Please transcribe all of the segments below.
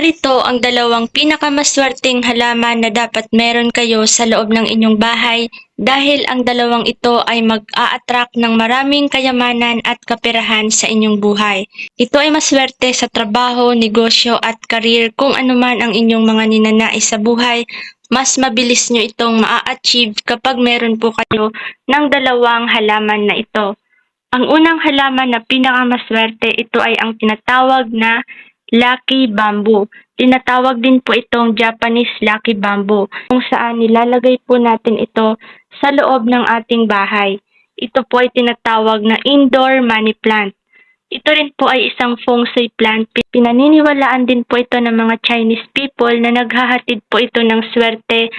Narito ang dalawang pinakamaswerteng halaman na dapat meron kayo sa loob ng inyong bahay dahil ang dalawang ito ay mag-a-attract ng maraming kayamanan at kapirahan sa inyong buhay. Ito ay maswerte sa trabaho, negosyo at karir kung anuman ang inyong mga ninanais sa buhay. Mas mabilis nyo itong maa-achieve kapag meron po kayo ng dalawang halaman na ito. Ang unang halaman na pinakamaswerte, ito ay ang tinatawag na Lucky Bamboo. Tinatawag din po itong Japanese Lucky Bamboo kung saan nilalagay po natin ito sa loob ng ating bahay. Ito po ay tinatawag na indoor money plant. Ito rin po ay isang feng shui plant. Pinaniniwalaan din po ito ng mga Chinese people na naghahatid po ito ng swerte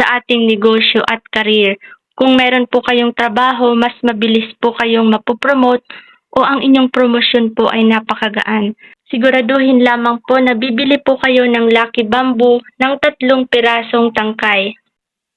sa ating negosyo at career. Kung meron po kayong trabaho, mas mabilis po kayong mapopromote o ang inyong promosyon po ay napakagaan. Siguraduhin lamang po na bibili po kayo ng Lucky Bamboo ng tatlong pirasong tangkay.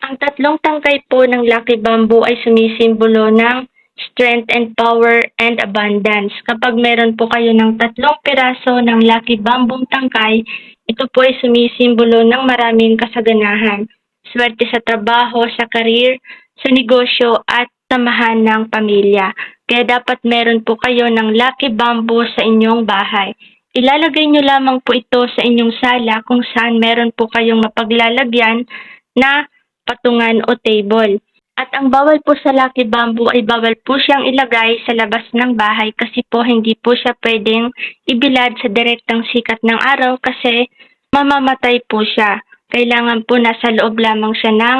Ang tatlong tangkay po ng Lucky Bamboo ay sumisimbolo ng strength and power and abundance. Kapag meron po kayo ng tatlong piraso ng Lucky Bamboo tangkay, ito po ay sumisimbolo ng maraming kasaganahan. Swerte sa trabaho, sa career, sa negosyo at samahan ng pamilya. Kaya dapat meron po kayo ng Lucky Bamboo sa inyong bahay. Ilalagay nyo lamang po ito sa inyong sala kung saan meron po kayong mapaglalagyan na patungan o table. At ang bawal po sa Lucky Bamboo ay bawal po siyang ilagay sa labas ng bahay kasi po hindi po siya pwedeng ibilad sa direktang sikat ng araw kasi mamamatay po siya. Kailangan po nasa loob lamang siya ng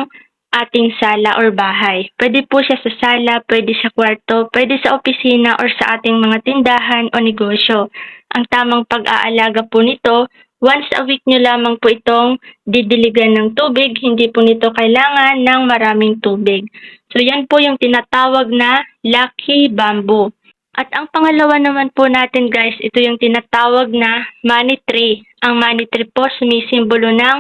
ating sala or bahay. Pwede po siya sa sala, pwede sa kwarto, pwede sa opisina or sa ating mga tindahan o negosyo. Ang tamang pag-aalaga po nito, once a week nyo lamang po itong didiligan ng tubig, hindi po nito kailangan ng maraming tubig. So yan po yung tinatawag na lucky bamboo. At ang pangalawa naman po natin guys, ito yung tinatawag na money tree. Ang money tree po sumisimbolo ng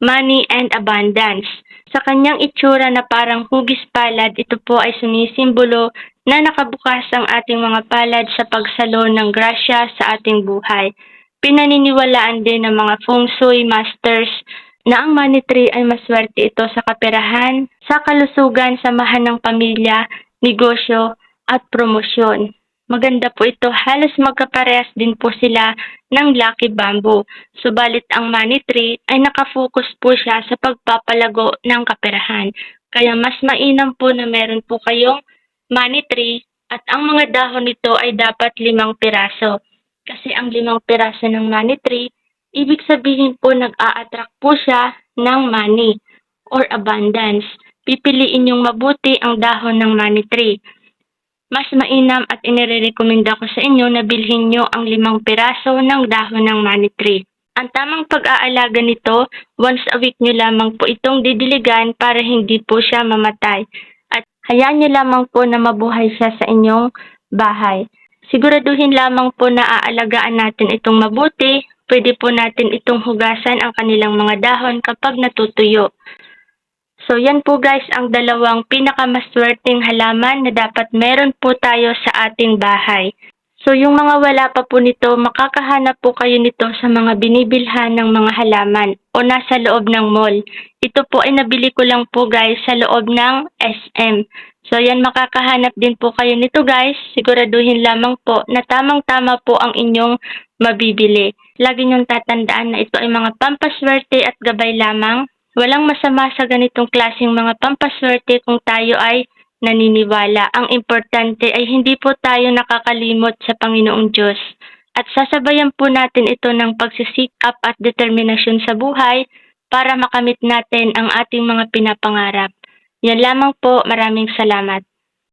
money and abundance. Sa kanyang itsura na parang hugis palad, ito po ay sumisimbolo na nakabukas ang ating mga palad sa pagsalo ng grasya sa ating buhay. Pinaniniwalaan din ng mga feng shui masters na ang money tree ay maswerte ito sa kaperahan, sa kalusugan, samahan ng pamilya, negosyo, at promosyon. Maganda po ito, halos magkaparehas din po sila ng Lucky Bamboo. Subalit ang money tree ay nakafocus po siya sa pagpapalago ng kaperahan. Kaya mas mainam po na meron po kayong money tree at ang mga dahon nito ay dapat limang piraso. Kasi ang limang piraso ng money tree, ibig sabihin po nag-a-attract po siya ng money or abundance. Pipiliin yung mabuti ang dahon ng money tree mas mainam at inirekomenda ko sa inyo na bilhin nyo ang limang piraso ng dahon ng money tree. Ang tamang pag-aalaga nito, once a week nyo lamang po itong didiligan para hindi po siya mamatay. At hayaan nyo lamang po na mabuhay siya sa inyong bahay. Siguraduhin lamang po na aalagaan natin itong mabuti. Pwede po natin itong hugasan ang kanilang mga dahon kapag natutuyo. So yan po guys ang dalawang pinakamaswerteng halaman na dapat meron po tayo sa ating bahay. So yung mga wala pa po nito, makakahanap po kayo nito sa mga binibilhan ng mga halaman o nasa loob ng mall. Ito po ay nabili ko lang po guys sa loob ng SM. So yan makakahanap din po kayo nito guys. Siguraduhin lamang po na tamang-tama po ang inyong mabibili. Lagi niyong tatandaan na ito ay mga pampaswerte at gabay lamang Walang masama sa ganitong klaseng mga pampaswerte kung tayo ay naniniwala. Ang importante ay hindi po tayo nakakalimot sa Panginoong Diyos. At sasabayan po natin ito ng pagsisikap at determinasyon sa buhay para makamit natin ang ating mga pinapangarap. Yan lamang po. Maraming salamat.